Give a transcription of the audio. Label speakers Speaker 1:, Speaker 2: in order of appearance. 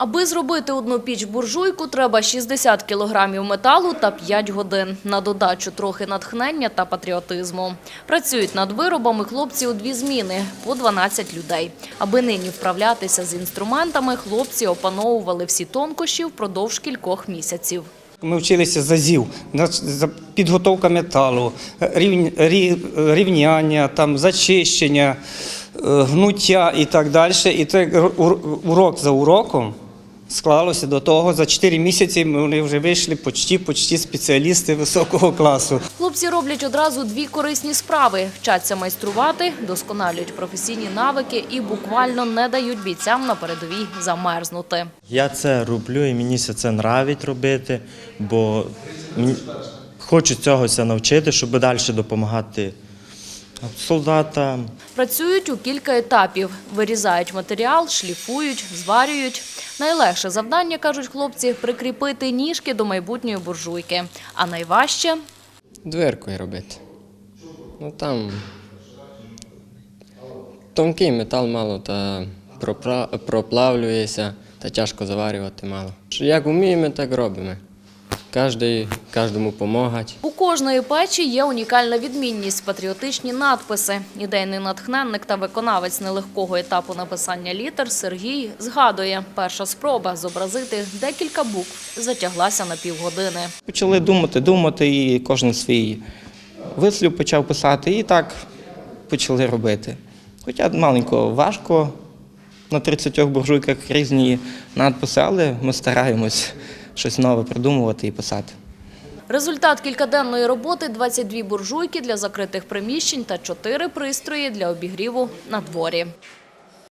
Speaker 1: Аби зробити одну піч-буржуйку, треба 60 кілограмів металу та 5 годин. На додачу трохи натхнення та патріотизму. Працюють над виробами хлопці у дві зміни – по 12 людей. Аби нині вправлятися з інструментами, хлопці опановували всі тонкощі впродовж кількох місяців.
Speaker 2: Ми вчилися за- підготовка металу, рівняння, там, зачищення, е, гнуття і так далі. І це урок за уроком склалося до того, за 4 місяці ми вже вийшли почти, почти спеціалісти високого класу.
Speaker 1: Хлопці роблять одразу дві корисні справи – вчаться майструвати, досконалюють професійні навики і буквально не дають бійцям на передовій замерзнути.
Speaker 3: Я це роблю і мені це нравить робити, бо хочу цього ся навчити, щоб далі допомагати солдатам.
Speaker 1: Працюють у кілька етапів. Вирізають матеріал, шліфують, зварюють. Найлегше завдання, кажуть хлопці, прикріпити ніжки до майбутньої буржуйки. А найважче
Speaker 4: Дверкою робити. Ну там тонкий метал мало та проплавлюється та тяжко заварювати мало. Як вміємо, так робимо. Кожний, кожному допомагати.
Speaker 1: У кожної печі є унікальна відмінність – патріотичні надписи. Ідейний натхненник та виконавець нелегкого етапу написання літер Сергій згадує, перша спроба зобразити декілька букв затяглася на півгодини.
Speaker 2: Почали думати, думати, і кожен свій вислів почав писати, і так почали робити. Хоча маленько важко, на 30 буржуйках різні надписи, але ми стараємось щось нове придумувати і писати.
Speaker 1: Результат кількаденної роботи – 22 буржуйки для закритих приміщень та 4 пристрої для обігріву на дворі.